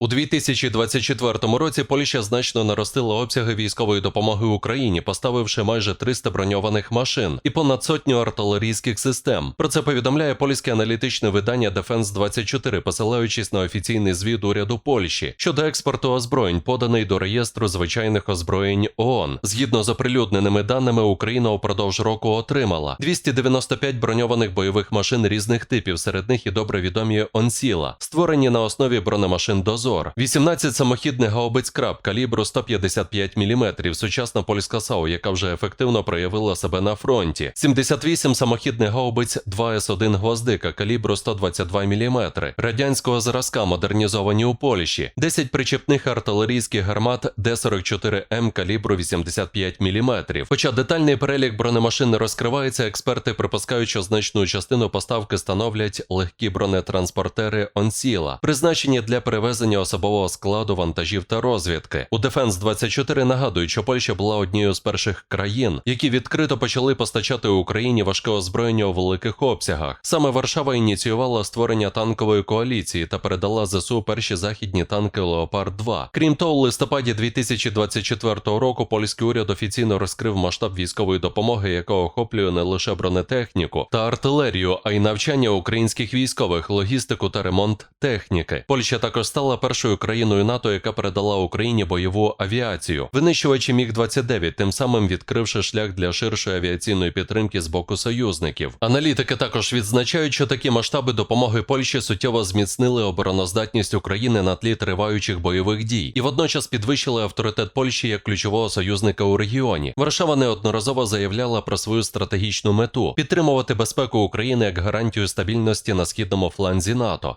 У 2024 році Польща значно наростила обсяги військової допомоги Україні, поставивши майже 300 броньованих машин і понад сотню артилерійських систем. Про це повідомляє польське аналітичне видання Defense 24 посилаючись на офіційний звіт уряду Польщі щодо експорту озброєнь, поданий до реєстру звичайних озброєнь ООН. Згідно з оприлюдненими даними, Україна упродовж року отримала 295 броньованих бойових машин різних типів, серед них і добре відомі Онсіла, створені на основі бронемашин Дозор, 18 самохідних гаубиць краб калібру 155 мм, сучасна польська САУ, яка вже ефективно проявила себе на фронті, 78 самохідних гаубиць 2С1 гвоздика калібру 122 мм, радянського зразка модернізовані у Польщі, 10 причепних артилерійських гармат Д-44М калібру 85 мм. Хоча детальний перелік бронемашин не розкривається, експерти припускають, що значну частину поставки становлять легкі бронетранспортери Онсіла, призначені для перевезення особового складу вантажів та розвідки. У Defense 24 нагадують, що Польща була однією з перших країн, які відкрито почали постачати Україні важке озброєння у великих обсягах. Саме Варшава ініціювала створення танкової коаліції та передала ЗСУ перші західні танки Леопард 2 Крім того, у листопаді 2024 року польський уряд офіційно розкрив масштаб військової допомоги, яка охоплює не лише бронетехніку та артилерію, а й навчання українських військових, логістику та ремонт техніки. Польща також стала першою країною НАТО, яка передала Україні бойову авіацію, винищувачі міг 29 тим самим відкривши шлях для ширшої авіаційної підтримки з боку союзників. Аналітики також відзначають, що такі масштаби допомоги Польщі суттєво зміцнили обороноздатність України на тлі триваючих бойових дій і водночас підвищили авторитет Польщі як ключового союзника у регіоні. Варшава неодноразово заявляла про свою стратегічну мету підтримувати безпеку України як гарантію стабільності на східному фланзі НАТО.